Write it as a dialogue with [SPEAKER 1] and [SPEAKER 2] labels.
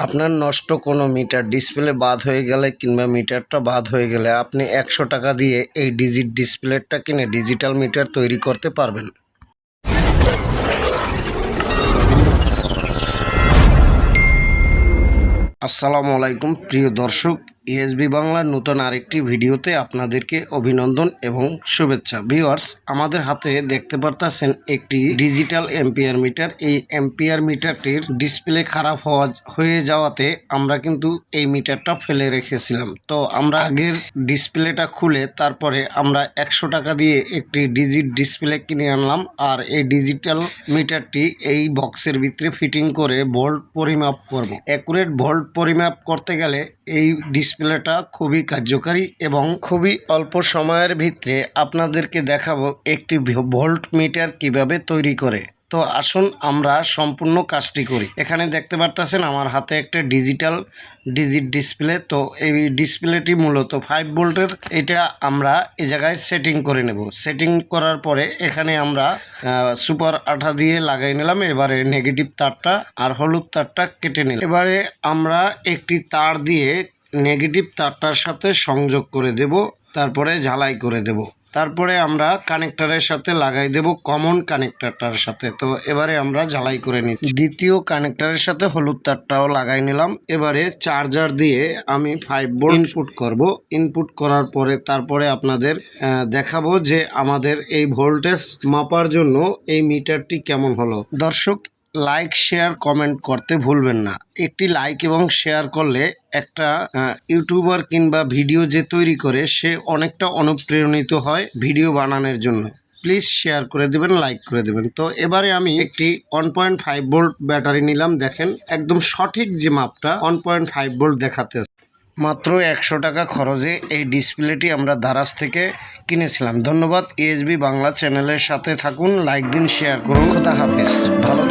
[SPEAKER 1] আপনার নষ্ট কোনো মিটার ডিসপ্লে বাদ হয়ে গেলে কিংবা মিটারটা বাদ হয়ে গেলে আপনি একশো টাকা দিয়ে এই ডিজিট ডিসপ্লেটা কিনে ডিজিটাল মিটার তৈরি করতে পারবেন। আসসালামু আলাইকুম, প্রিয় দর্শক ইএসবি বাংলার নতুন আরেকটি ভিডিওতে আপনাদেরকে অভিনন্দন এবং শুভেচ্ছা। ভিউয়ার্স, আমাদের হাতে দেখতে পারতাছেন একটি ডিজিটাল এম্পিয়ার মিটার। এই এম্পিয়ার মিটারটির ডিসপ্লে খারাপ হওয়া, হয়ে যাওয়াতে আমরা কিন্তু এই মিটারটা ফেলে রেখেছিলাম। তো আমরা আগের ডিসপ্লেটা খুলে তারপরে আমরা একশো টাকা দিয়ে একটি ডিজিট ডিসপ্লে কিনে আনলাম। আর এই ডিজিটাল মিটারটি এই বক্সের ভিতরে ফিটিং করে ভোল্ট পরিমাপ করব। অ্যাকুরেট ভোল্ট পরিমাপ করতে গেলে এই ডিসপ্লেটা খুবই কার্যকারী এবং খুবই অল্প সময়ের ভিতরে আপনাদেরকে দেখাবো একটি ভোল্ট মিটার কীভাবে তৈরি করে। তো আসুন আমরা সম্পূর্ণ কাজটি করি। এখানে দেখতে পারতেছেন আমার হাতে একটা ডিজিটাল ডিজিট ডিসপ্লে। তো এই ডিসপ্লেটি মূলত ফাইভ ভোল্টের এটা আমরা এ জায়গায় সেটিং করে নেব। সেটিং করার পরে এখানে আমরা সুপার আঠা দিয়ে লাগাই নিলাম। এবারে নেগেটিভ তারটা আর হলুদ তারটা কেটে নিলাম। এবারে আমরা একটি তার দিয়ে নেগেটিভ তারটার সাথে সংযোগ করে দেব। তারপরে ঝালাই করে দেব। তারপরে আমরা কানেক্টরের সাথে লাগাই দেব কমন কানেক্টরটার সাথে। তো এবারে আমরা ঝালাই করে নিচ্ছি। দ্বিতীয় কানেক্টরের সাথে হলুদ তারটাও লাগাই নিলাম। এবারে চার্জার দিয়ে আমি ফাইভ বোল্ট ইনপুট করব। ইনপুট করার পরে তারপরে আপনাদের দেখাবো যে আমাদের এই ভোল্টেজ মাপার জন্য এই মিটারটি কেমন হলো। দর্শক লাইক শেয়ার কমেন্ট করতে ভুলবেন না। একটি লাইক এবং শেয়ার করলে একটা ইউটিউবার কিংবা ভিডিও যে তৈরি করে, সে অনেকটা অনুপ্রেরণিত হয় ভিডিও বানানোর জন্য। প্লিজ শেয়ার করে দেবেন লাইক করে দেবেন। তো এবারে আমি একটি one point five volt battery নিলাম, দেখেন। একদম সঠিক যে মাপটা ওয়ান পয়েন্ট ফাইভ ভোল্ট দেখাতে মাত্র একশো টাকা খরচে এই ডিসপ্লেটি আমরা দারাজ থেকে কিনেছিলাম। ধন্যবাদ ইএসবি বাংলা চ্যানেলের সাথে থাকুন, লাইক দিন শেয়ার করুন। খোদা হাফিজ। ভালো